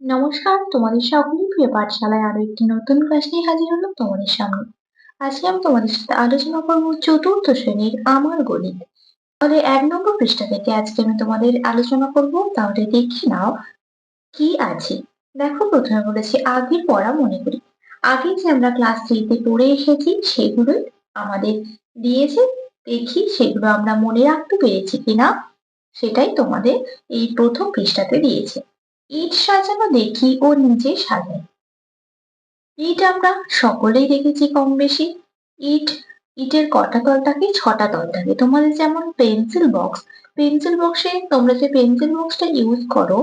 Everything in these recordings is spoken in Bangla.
নমস্কার, তোমাদের সকলের প্রিয় পাঠশালায় আরও একটি নতুন ক্লাস নিয়ে হাজির হলাম তোমাদের সামনে। আজকে আমি তোমাদের সাথে আলোচনা করব চতুর্থ শ্রেণির আমার গণিত। তাহলে এক নম্বর পৃষ্ঠা থেকে আজকে আমি তোমাদের আলোচনা করব, তাহলে দেখি নাও কি আছে। দেখো, প্রথমে বলেছি আগের পড়া মনে করি। আগে যে আমরা ক্লাস থ্রিতে পড়ে এসেছি সেগুলোই আমাদের দিয়েছে, দেখি সেগুলো আমরা মনে রাখতে পেরেছি কিনা, সেটাই তোমাদের এই প্রথম পৃষ্ঠাতে দিয়েছে। ইট সাজানো দেখি ও নিজে সাজাই। ইট আমরা সকলেই দেখেছি কম বেশি ইট, ইটের কটা তল থাকে ছটা তল থাকে। তোমাদের যেমন পেন্সিল বক্স, পেন্সিল বক্সে তোমরা যে পেন্সিল বক্সটা ইউজ করো,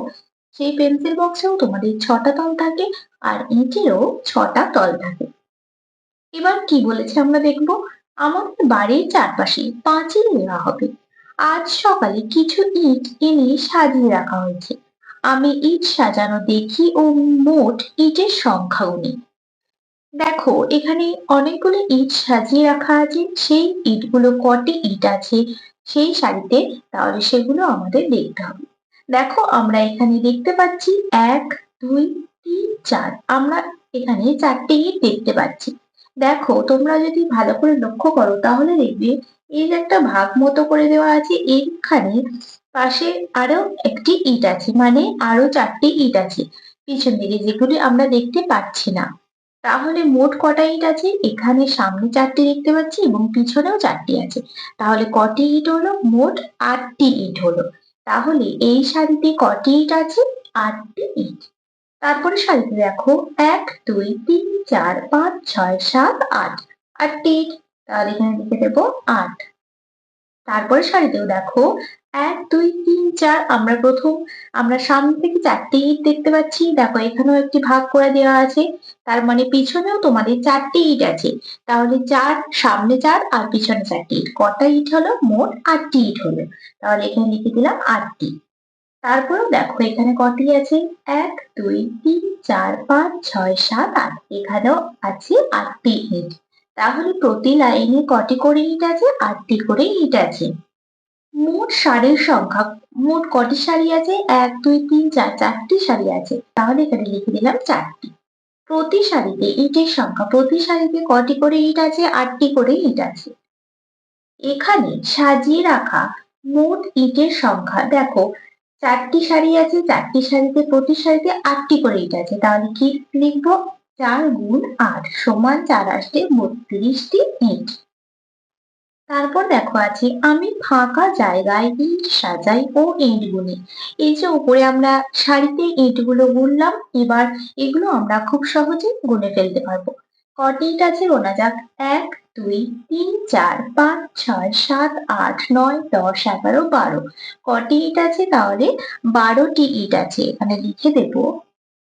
সেই পেন্সিল বক্সেও তোমাদের ছটা তল থাকে আর ইটেরও ছটা তল থাকে। এবার কি বলেছে আমরা দেখব? আমাদের বাড়ির চারপাশে পাঁচিল দেওয়া হবে। আজ সকালে কিছু ইট এনে সাজিয়ে রাখা হয়েছে। আমি ইট সাজানো দেখি ও মোট ইটের সংখ্যা গুনি দেখো, এখানে অনেকগুলো ইট সাজিয়ে রাখা আছে, সেই ইটগুলো কটি ইট আছে সেই সারিতে, তাহলে সেগুলো আমাদের দেখতে হবে। দেখো, আমরা এখানে দেখতে পাচ্ছি এক, দুই, তিন, চার, আমরা এখানে চারটে ইট দেখতে পাচ্ছি। দেখো, তোমরা যদি ভালো করে লক্ষ্য করো, তাহলে দেখবে এর একটা ভাগ মতো করে দেওয়া আছে এইখানে পাশে আরও একটি ইট আছে মানে আরও চারটি ইট আছে। পিছন দিকে যেগুলি আমরা দেখতে পাচ্ছি না। তাহলে মোট কটা ইট আছে? এখানে সামনে চারটি দেখতে পাচ্ছি এবং পিছনেও চারটি আছে। তাহলে কটি ইট হলো? মোট আটটি ইট হলো। তাহলে এই সারিতে কটি ইট আছে? আটটি ইট। তারপরে সারিতে দেখো, এক, দুই, তিন, চার, পাঁচ, ছয়, সাত, আট। আটটি ইট। তাহলে এখানে লিখে দেবো আট। তারপরে সারিতেও দেখো এক, দুই, তিন, চার, আমরা প্রথম, আমরা সামনে থেকে চারটে ইট দেখতে পাচ্ছি। দেখো, এখানেও একটি ভাগ করে দেওয়া আছে। তার মানে পিছনেও তোমাদের চারটে ইট আছে। তাহলে চার, সামনে চার আর পিছনে চারটি ইট। কটা ইট হলো? মোট আটটি ইট হলো। তাহলে এখানে লিখে দিলাম আটটি। তারপরেও দেখো, এখানে কটি আছে? এক, দুই, তিন, চার, পাঁচ, ছয়, সাত, আট। এখানেও আছে আটটি ইট। তাহলে প্রতি লাইনে কটি করে ইট আছে? আটটি করে ইট আছে। মোট সারির সংখ্যা, মোট কটি সারি আছে? এক, দুই, তিন, চার, চারটি সারি আছে। তাহলে এখানে লিখে দিলাম চারটি। প্রতি সারিতে ইটের সংখ্যা, প্রতি সারিতে কটি করে ইট আছে? আটটি করে ইট আছে। এখানে সাজিয়ে রাখা মোট ইটের সংখ্যা, দেখো, চারটি সারি আছে, চারটি সারিতে, প্রতি সারিতে আটটি করে ইট আছে। তাহলে কি লিখব? চার গুণ আট সমান চার আসতে বত্রিশটি ইট। তারপর দেখো আছে আমি ফাঁকা জায়গায় ইট সাজাই ও ইট গুনি এই যে উপরে আমরা সারিতে ইটগুলো গুনলাম এবার এগুলো আমরা খুব সহজে গুনে ফেলতে পারব। কটি ইট আছে গোনা যাক, এক, দুই, তিন, চার, পাঁচ, ছয়, সাত, আট, নয়, দশ, এগারো, বারো। কটি ইট আছে? তাহলে বারোটি ইট আছে। এখানে লিখে দেব,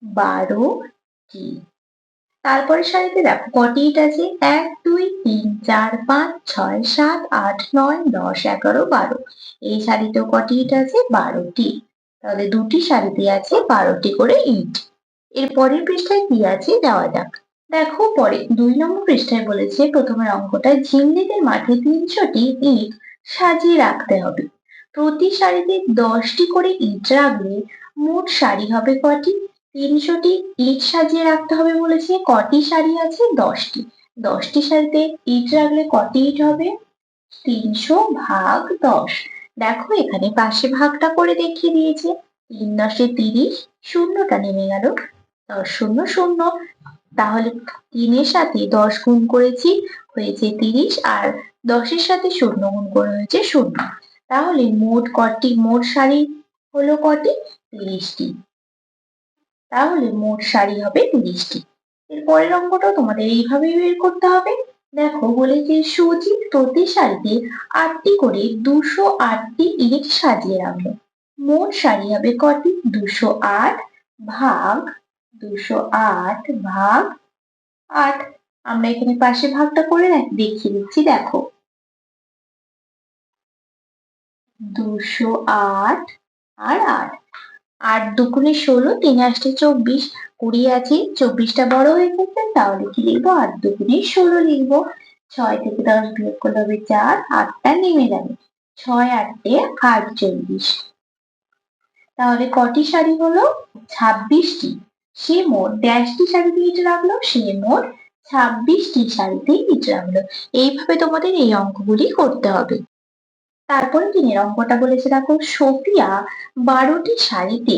বারোটি তারপরে সারিতে দেখো কটি ইট আছে এক, দুই, তিন, চার, পাঁচ, ছয়, সাত, আট, নয়, দশ, এগারো, বারো। এই সারিতেও কটি ইট আছে বারোটি। তাহলে দুটি সারিতে আছে বারোটি করে ইট। এর পরের পৃষ্ঠায় কি আছে? যাওয়া যাক। দেখো পরে দুই নম্বর পৃষ্ঠায় বলেছে প্রথমের অঙ্কটা ঝিমলিদের মাঠে তিনশোটি ইট সাজিয়ে রাখতে হবে। প্রতি সারিতে দশটি করে ইট রাখলে মোট সারি হবে কটি? তিনশোটি ইট সাজিয়ে রাখতে হবে বলেছে। কটি সারি আছে? দশটি। দশটি সারিতে ইট রাখলে কটি ইট হবে? তিনশো ভাগ দশ। দেখো এখানে পাশে ভাগটা করে দেখিয়ে দিয়েছে। তিন দশে তিরিশ, শূন্যটা নেমে গেল। দশ শূন্য শূন্য। তাহলে তিনের সাথে দশ গুণ করেছি, হয়েছে তিরিশ আর দশের সাথে শূন্য গুণ করে হয়েছে শূন্য। তাহলে মোট কটি? মোট সারি হলো কটি? তিরিশটি। তাহলে মোট শাড়ি হবে তিরিশটি এর পরের অঙ্কটাও তোমাদের এইভাবেই বের করতে হবে। দেখো বলেছে সুজিত প্রতি শাড়িতে আটটি করে দুশো আটটি ইট সাজিয়ে রাখল মোট শাড়ি হবে কটি? দুশো আট ভাগ, দুশো আট ভাগ আট। আমরা এখানে পাশে ভাগটা করে দেখিয়ে দিচ্ছি, দেখো। দুশো আট আর আট। আট দুগুণে ষোলো, তিন আসতে চব্বিশ, কুড়ি আছে, চব্বিশটা বড় হয়ে গেছে, তাহলে কি লিখব? আট দুগুণে ষোলো লিখব। ছয় থেকে দশ বিয়োগ করলে হবে চার, আটটা নেমে যাবে। ছয় আটটে আটচল্লিশ তাহলে কটি শাড়ি হলো? ছাব্বিশটি। সে মোট ড্যাশটি শাড়িতে ইট রাখল, সে মোট ছাব্বিশটি শাড়িতে ইট রাখল। এইভাবে তোমাদের এই অঙ্কগুলি করতে হবে। তারপরে দিনের অঙ্কটা বলেছে, দেখো, সোফিয়া বারোটি শাড়িতে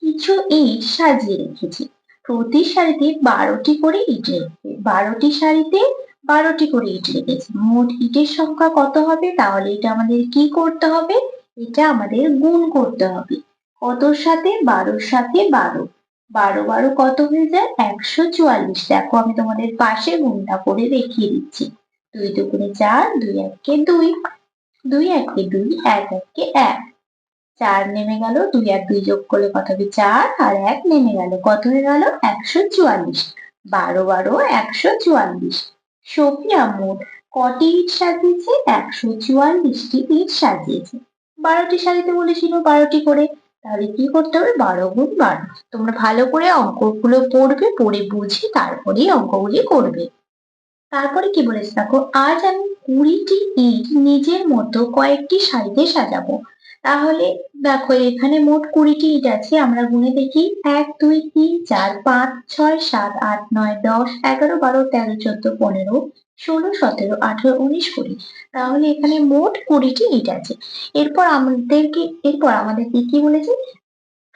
কিছু ইট সাজিয়ে রেখেছে। প্রতি শাড়িতে বারোটি করে ইট রেখেছে, বারোটি শাড়িতে বারোটি করে ইট রেখেছে। মোট ইটের সংখ্যা কত হবে? তাহলে এটা আমাদের কি করতে হবে? এটা আমাদের গুণ করতে হবে। কতর সাথে? বারোর সাথে বারো। বারো বারো কত হয়ে যায়? একশো চুয়াল্লিশ। দেখো, আমি তোমাদের পাশে গুণটা করে দেখিয়ে দিচ্ছি। দুই দুগুণে চার, দুই এককে দুই। দুই একে দুই, এক একে এক। চার নেমে গেল, দুই আর দুই যোগ করলে কত হবে চার? আর এক নেমে গেল, কত হয়ে গেল? একশো চুয়াল্লিশ। বারো বারো, একশো চুয়াল্লিশ। সোফিয়া মোট কটি ইট সাজিয়েছে? একশো চুয়াল্লিশটি ইট সাজিয়েছে। বারোটি শাড়িতে বলেছিল বারোটি করে। তাহলে কি করতে হবে? বারো গুণ বারো। তোমরা ভালো করে অঙ্কগুলো পড়বে, পড়ে বুঝে তারপরেই অঙ্কগুলি করবে। তারপরে কি বলেছে দেখো, আজ আমি কুড়িটি ইট নিজের মতো কয়েকটি শাড়িতে সাজাবো। তাহলে দেখো, এখানে মোট কুড়িটি ইট আছে, আমরা গুনে দেখি, এক, দুই, তিন, চার, পাঁচ, ছয়, সাত, আট, নয়, দশ, এগারো, বারো, তেরো, চোদ্দ, পনেরো, ষোলো, সতেরো, আঠেরো, উনিশ, কুড়ি। তাহলে এখানে মোট কুড়িটি ইট আছে। এরপর আমাদেরকে এরপর আমাদেরকে কি বলেছে?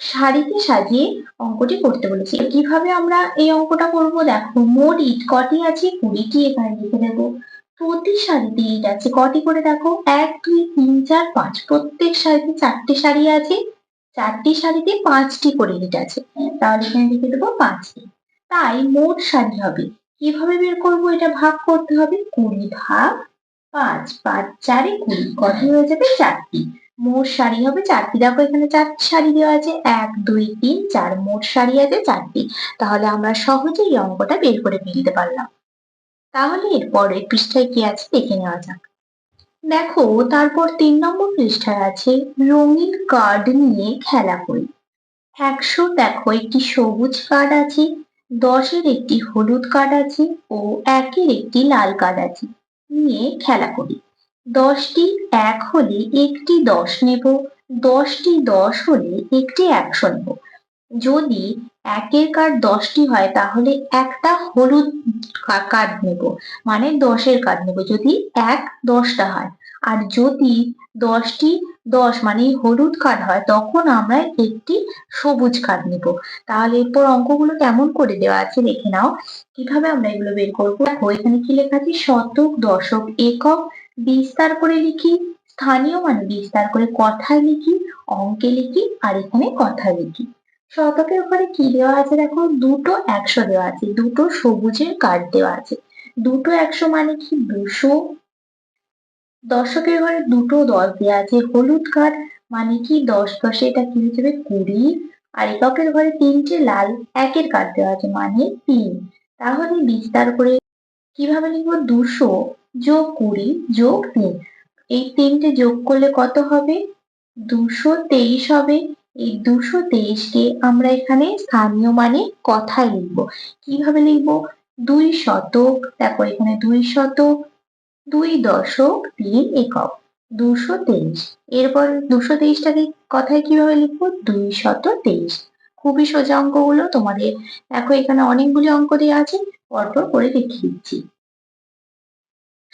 শাড়িতে সাজিয়ে অঙ্কটি করতে বলেছি। কীভাবে আমরা এই অঙ্কটা করব? দেখো, মোট ইট কটি আছে? কুড়িটি এখানে লিখে দেবো। প্রতি শাড়িতে ইট আছে কটি করে দেখো? এক, দুই, তিন, চার, পাঁচ। প্রত্যেক শাড়িতে চারটি শাড়ি আছে। চারটি শাড়িতে পাঁচটি করে ইট আছে। তাহলে এখানে লিখে দেবো পাঁচটি। তাই মোট শাড়ি হবে। কীভাবে বের করব? এটা ভাগ করতে হবে। কুড়ি ভাগ পাঁচ। পাঁচ, চারে কুড়ি। কত হয়ে যাবে? চারটি। মোট শাড়ি হবে চারটি। দেখো এখানে চারটি শাড়ি দেওয়া আছে। এক, দুই, তিন, চার। মোট শাড়ি আছে চারটি। তাহলে আমরা সহজেই অঙ্কটা বের করে ফেলতে পারলাম। তাহলে এর পরের পৃষ্ঠায় কি আছে দেখে নেওয়া যাক। দেখো, তারপর তিন নম্বর পৃষ্ঠায় আছে, রঙিন কার্ড নিয়ে খেলা করি। একশো দেখো, একটি সবুজ কার্ড আছে, দশের একটি হলুদ কার্ড আছে ও একের একটি লাল কার্ড আছে। নিয়ে খেলা করি। দশটি এক হলে একটি দশ নেব, দশটি দশ হলে একটি একশো নেব। যদি একের কার্ড দশটি হয়, তাহলে একটা হলুদ কার্ড নেব মানে দশের কার্ড নেব। যদি এক দশটা হয়, আর যদি দশটি দশ মানে হলুদ কার্ড হয়, তখন আমরা একটি সবুজ কার্ড নেব। তাহলে এরপর অঙ্কগুলো কেমন করে দেওয়া আছে দেখে নাও। কীভাবে আমরা এগুলো বের করব? এখানে কি লেখা আছে? শতক, দশক, একক বিস্তার করে লিখি, স্থানীয় মানে বিস্তার করে কথায় লিখি, অঙ্কে লিখি আর এখানে কথায় লিখি। শতকের ওখানে কি দেওয়া আছে দেখো? দুটো একশো দেওয়া আছে, দুটো সবুজের কার্ড দেওয়া আছে। দুটো একশো মানে কি? দুশো। দশকের ঘরে দুটো দশ দেওয়া আছে, হলুদ কার্ড মানে কি? দশ দশে এটা কি যাবে কুড়ি। আর এককের ঘরে তিনটে লাল একের কার্ড দেওয়া আছে মানে তিন। তাহলে বিস্তার করে কীভাবে লিখব? দুশো। যোগ কুড়ি, যোগ তিন। এই তিনটে যোগ করলে কত হবে? দুশো তেইশ হবে। এই দুশো তেইশকে আমরা এখানে স্থানীয় মানে কথায় লিখব। কীভাবে লিখব? দুই শতক, তারপর এখানে দুই শতক, দুই দশক, তিন একক। দুশো তেইশ। এরপর দুশো তেইশটাকে কথায় কীভাবে লিখব? দুই শত তেইশ। খুবই সোজা অঙ্কগুলো তোমাদের। দেখো এখানে অনেকগুলি অঙ্ক দেওয়া আছে। পরপর করে দেখিয়ে দিচ্ছি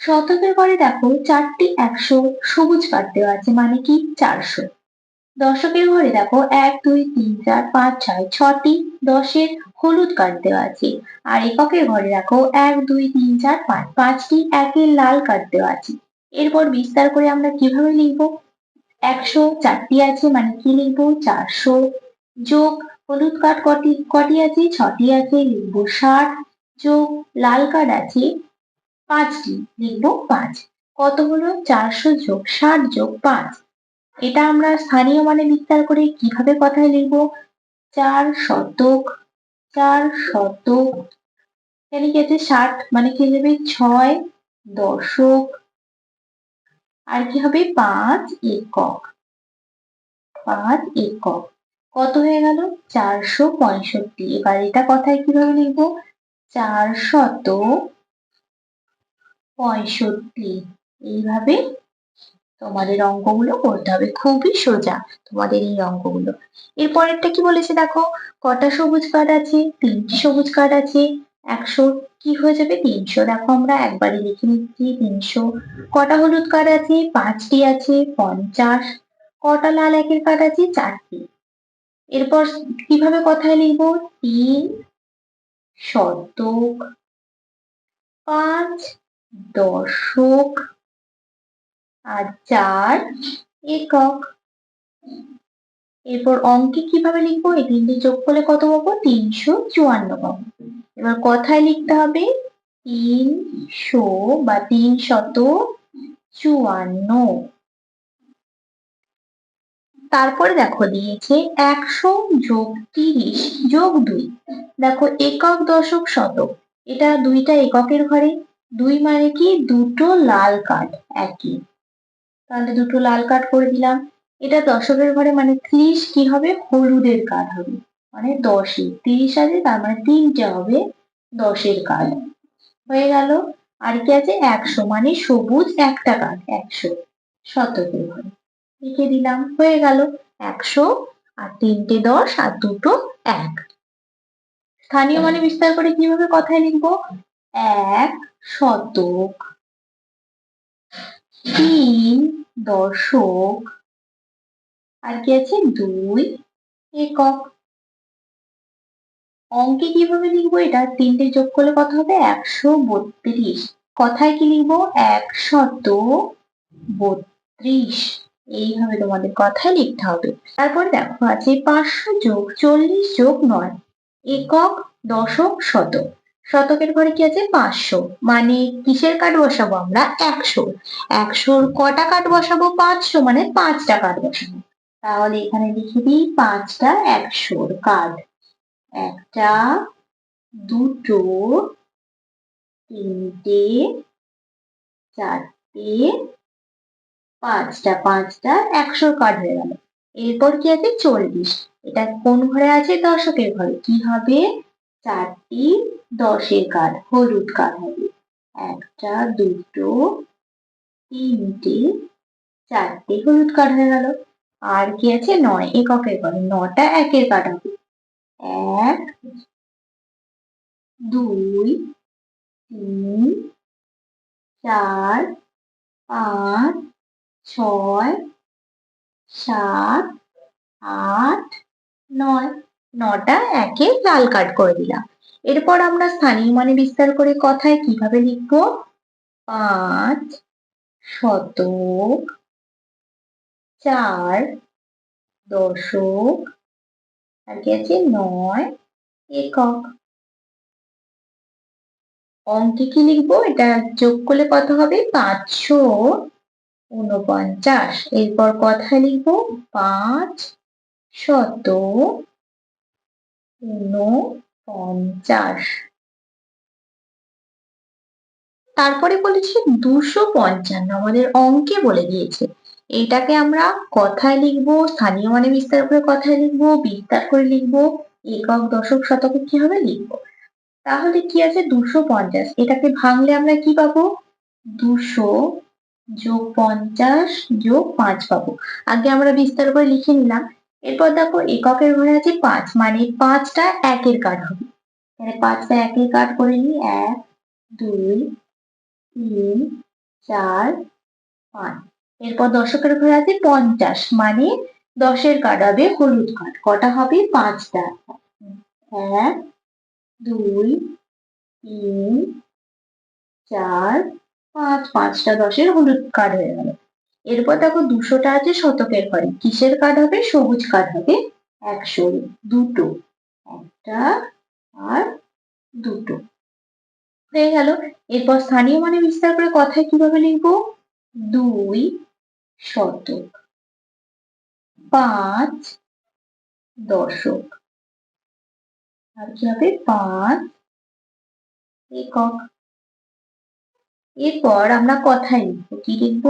শতকের পরে দেখো চারটি একশো সবুজ কাঠ দেওয়া আছে মানে কি? চারশো। দশকের ঘরে দেখো এক, দুই, তিন, চার, পাঁচ, ছয়, ছটি দশের হলুদ কার্ড দেওয়া আছে। আর এককের ঘরে দেখো এক, দুই, তিন, চার, পাঁচ, পাঁচটি একের লাল কার্ড দেওয়া আছে। এরপর বিস্তার করে আমরা কীভাবে লিখব? একশো চারটি আছে মানে কি লিখব? চারশো যোগ হলুদ কার্ড কটি কটি আছে? ছটি আছে, লিখব ষাট। যোগ লাল কার্ড আছে পাঁচটি লিখব পাঁচ। কত হলো? চারশো যোগ ষাট যোগ পাঁচ। এটা আমরা স্থানীয় মানে বিস্তার করে কীভাবে কথায় লিখব? চার শতক চার শতক। এখানে কি আছে? ষাট মানে কি যাবে ছয় দশক। আর কি হবে? পাঁচ একক। পাঁচ একক। কত হয়ে গেল? চারশো পঁয়ষট্টি। এবার এটা কথায় কীভাবে লিখব? চার শত পঁয়ষট্টি। এইভাবে তোমাদের অঙ্কগুলো করতে হবে। খুবই সোজা তোমাদের এই অঙ্কগুলো। এরপরেরটা কি বলেছে দেখো? কটা সবুজ কার্ড আছে? তিনটি সবুজ কার্ড আছে। একশো কি হয়ে যাবে? তিনশো। দেখো আমরা একবারে লিখে নিচ্ছি তিনশো। কটা হলুদ কার্ড আছে? পাঁচটি আছে, পঞ্চাশ। কটা লাল একের কার্ড আছে? চারটি। এরপর কীভাবে কথায় লিখব? তিন শতক পাঁচ দশক আর চার একক। এরপর অঙ্কে কীভাবে লিখব? এই তিনটে যোগ করলে কত পাবো? তিনশো চুয়ান্ন পাবো। এবার কথায় লিখতে হবে তিনশো বা তিন শত চুয়ান্ন। তারপরে দেখো, দিয়েছে একশো যোগ তিরিশ যোগ দুই। দেখো, একক দশক শতক। এটা দুইটা এককের ঘরে। দুই মানে কি? দুটো লাল কার্ড একই। তাহলে দুটো লাল কার্ড করে দিলাম। এটা দশকের ঘরে মানে ত্রিশ কি হবে? হলুদের কার্ড হবে। মানে দশে তিরিশ আছে, তার মানে তিনটে হবে দশের কার্ড হয়ে গেল। আর কি আছে? একশো। মানে সবুজ একটা কার্ড একশো। শতকের ঘরে। লিখে দিলাম। হয়ে গেল। একশো আর তিনটে দশ আর দুটো এক। স্থানীয় মানে বিস্তার করে কীভাবে কথায় লিখব? এক শতক, তিন দশক, আর কি আছে? দুই একক। অঙ্কে কীভাবে লিখব এটা? তিনটে যোগ করলে কত হবে? একশো বত্রিশ। কথায় কি লিখব? একশত বত্রিশ। এইভাবে তোমাদের কথায় লিখতে হবে। তারপর দেখো আছে পাঁচশো যোগ চল্লিশ যোগ নয়। একক দশক শতক। শতকের ঘরে কি আছে? পাঁচশো। মানে কিসের কাঠ বসাবো আমরা? একশো। একশোর কটা কাঠ বসাবো? পাঁচশো। মানে পাঁচটা কাঠ বসাবো। তাহলে এখানে লিখে দিই, পাঁচটা একশোর কাঠ একটা, দুটো, তিনটে, চারটে, পাঁচটা পাঁচটা একশোর কার্ড হয়ে গেল। এরপর কি আছে? চল্লিশ। এটা কোন ঘরে আছে? দশকের ঘরে। কি হবে? চারটি দশের কার্ড হলুদ কার্ড হবে। একটা, দুটো, তিনটে, চারটে হলুদ কার্ড হয়ে গেল। আর কি আছে? নয় এককের ঘরে নটা একের কার্ড হবে। এক, দুই, তিন, চার, পাঁচ, ছয়, সাত, আট, নয়। নটা একে লাল কার্ড করে দিলাম। এরপর আমরা স্থানীয় মানে বিস্তার করে কথায় কীভাবে লিখব? পাঁচ, শতক, চার, দশক, আর কি আছে? নয়, একক। অঙ্কে কি লিখব? এটা যোগ করলে কত হবে? পাঁচশো উনপঞ্চাশ এরপর কথা লিখব পাঁচ শত উনপঞ্চাশ তারপরে বলেছি দুশো পঞ্চান্ন, আমাদের অঙ্কে বলে দিয়েছে। এটাকে আমরা কথায় লিখব, স্থানীয় মানে বিস্তার করে কথায় লিখব, বিস্তার করে লিখব, একক, দশক, শতকে কি হবে লিখব? তাহলে কি আছে? দুশো পঞ্চাশ। এটাকে ভাঙলে আমরা কি পাবো? দুশো যোগ পঞ্চাশ যোগ পাঁচ পাবো। আগে আমরা বিস্তার করে লিখে নিলাম। এরপর দেখো এককের ঘরে আছে পাঁচ মানে পাঁচটা একের কাঠ হবে। তাহলে পাঁচটা একের কাঠ করে নিই, এক, দুই, তিন, চার, পাঁচ। এরপর দশকের ঘরে আছে পঞ্চাশ মানে দশের কাঠ হবে হলুদ কাঠ কটা হবে? পাঁচটা। এক, দুই, তিন, চার, পাঁচ। পাঁচটা দশের হলুদ কার্ড হয়ে গেল। এরপর দেখো দুশোটা আছে শতকের ঘরে কিসের কার্ড হবে? সবুজ কার্ড হবে। একশো দুটো। একটা আর দুটো। হয়ে গেল। এরপর স্থানীয় মানে বিস্তার করে কথায় কীভাবে লিখব? দুই শতক। পাঁচ দশক। আর কি হবে? পাঁচ একক। এরপর আমরা কথায় লিখব। কি লিখব?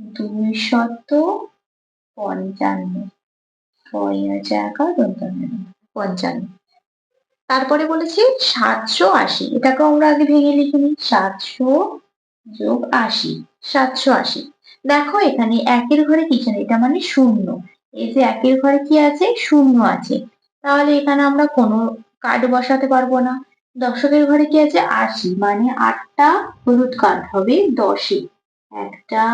দুই শত পঞ্চান্ন। ছয় জায়গা পঞ্চান্ন। তারপরে বলেছি সাতশো আশি। এটাকে আমরা আগে ভেঙে লিখে নিই সাতশো যোগ আশি। সাতশো আশি। দেখো এখানে একের ঘরে কিছু নেই এটা মানে শূন্য। এই যে একের ঘরে কি আছে? শূন্য আছে। তাহলে এখানে আমরা কোনো কার্ড বসাতে পারব না। দশকের ঘরে কি আছে? আশি। মানে আটটা হলুদ কার্ড হবে দশে। একটা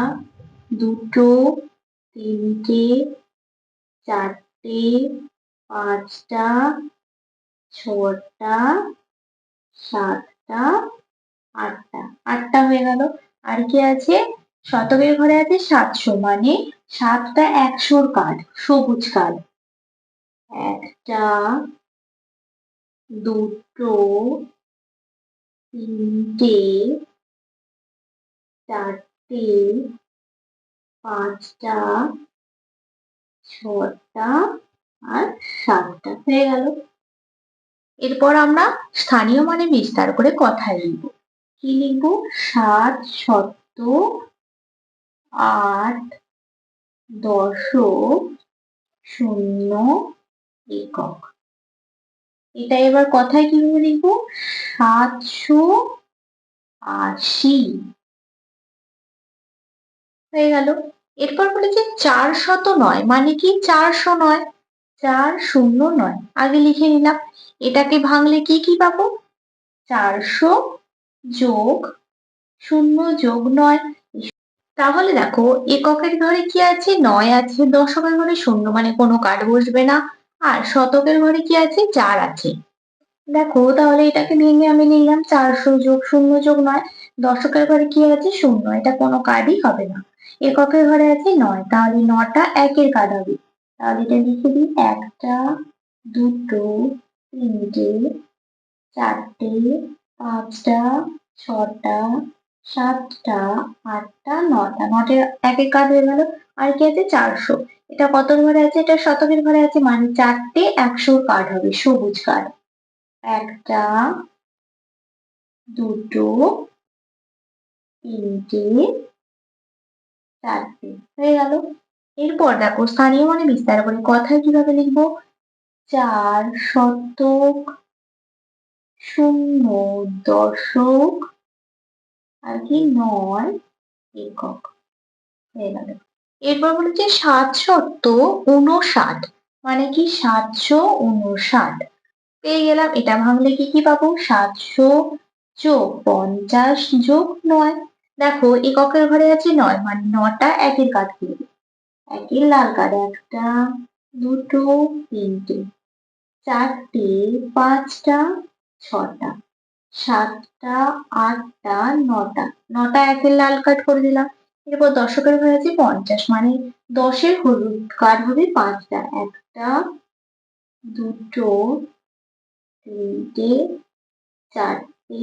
দুটো, তিনটে, চারটে, পাঁচটা, ছটা, সাতটা, আটটা। আটটা হয়ে গেল। আর কি আছে? শতকের ঘরে আছে সাতশো মানে সাতটা একশোর কার্ড সবুজ কার্ড একটা, দুটো, তিনটে, চারটে পাঁচটা, ছটা আর সাতটা। হয়ে গেল। এরপর আমরা স্থানীয় মানে বিস্তার করে কথায় লিখব। কি লিখব? সাত শতক আট, দশক, শূন্য, একক। এটা এবার কথায় কীভাবে লিখব? সাতশো আশি। হয়ে গেল। এরপর বলেছে চার শত নয় মানে কি চারশো নয়? চার শূন্য নয়। আগে লিখে নিলাম। এটাকে ভাঙলে কি কি পাবো? চারশো যোগ শূন্য যোগ নয়। তাহলে দেখো, এককের ঘরে কি আছে? নয় আছে। দশকের ঘরে শূন্য মানে কোনো কার্ড বসবে না। আর শতকের ঘরে কি আছে? চার আছে। দেখো, তাহলে এটাকে ভেঙে আমি নিলাম চারশো যোগ শূন্য যোগ নয়। দশকের ঘরে কি আছে? শূন্য। এটা কোনো কার্ডই হবে না। এককের ঘরে আছে নয়। তাহলে নটা একের কার্ড হবে তাহলে এটা লিখে দিই, একটা, দুটো, তিনটে, চারটে, পাঁচটা, ছটা, সাতটা, আটটা, নটা। নটের এক কার্ড হয়ে গেল। আর কি আছে? চারশো। এটা কত ঘরে আছে? এটা শতকের ঘরে আছে। মানে চারটে একশোর কার্ড হবে, সবুজ কার্ড একটা, দুটো, তিনটে চারটে হয়ে গেল। এরপর দেখো স্থানীয় মানে বিস্তার করে কথায় কীভাবে লিখব? চার শতক শূন্য দশক আর কি নয় একক। হয়ে গেল। এরপর বলেছে সাতশত উনষাট মানে কি সাতশো উনষাট পেয়ে গেলাম, এটা ভাঙলে কি কি পাবো? সাতশো যোগ পঞ্চাশ যোগ নয়। দেখো, এককের ঘরে আছে নয় মানে নটা একের কাঠ করবে একের লাল কার্ড একটা, দুটো, তিনটে, চারটে, পাঁচটা, ছটা, সাতটা, আটটা, নটা। নটা একের লাল কার্ড করে দিলাম। এরপর দশকের ঘরে আছে পঞ্চাশ মানে দশের হলুদ কার্ড হবে পাঁচটা। একটা, দুটো, তিনটে, চারটে,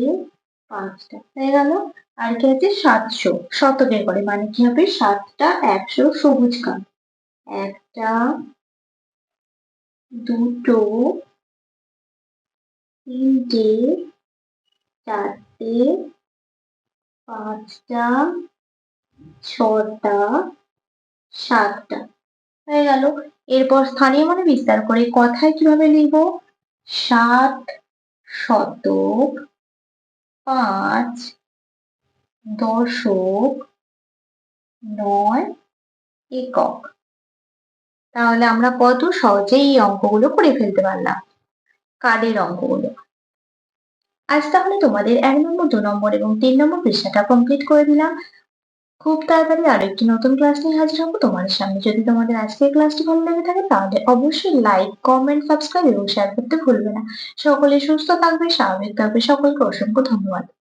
পাঁচটা। হয়ে গেল। আর কি আছে? সাতশো। শতকের করে মানে কি হবে? সাতটা একশো সবুজ কার্ড একটা, দুটো, তিনটে, চারটে, পাঁচটা, ছটা, সাতটা। হয়ে গেল। এরপর স্থানীয় মানে বিস্তার করে কথায় কীভাবে লিখব? সাত শতক পাঁচ দশক নয় একক। তাহলে আমরা কত সহজেই এই অঙ্কগুলো করে ফেলতে পারলাম? কার্ডের অঙ্কগুলো। আজ তাহলে তোমাদের এক নম্বর, দু নম্বর এবং তিন নম্বর পৃষ্ঠাটা কমপ্লিট করে দিলাম। খুব তাড়াতাড়ি আরও একটি নতুন ক্লাস নিয়ে হাজির হব তোমাদের সামনে। যদি তোমাদের আজকের ক্লাসটি ভালো লেগে থাকে, তাহলে অবশ্যই লাইক কমেন্ট সাবস্ক্রাইব এবং শেয়ার করতে ভুলবে না। সকলে সুস্থ থাকবে, স্বাভাবিক থাকবে। সকলকে অসংখ্য ধন্যবাদ।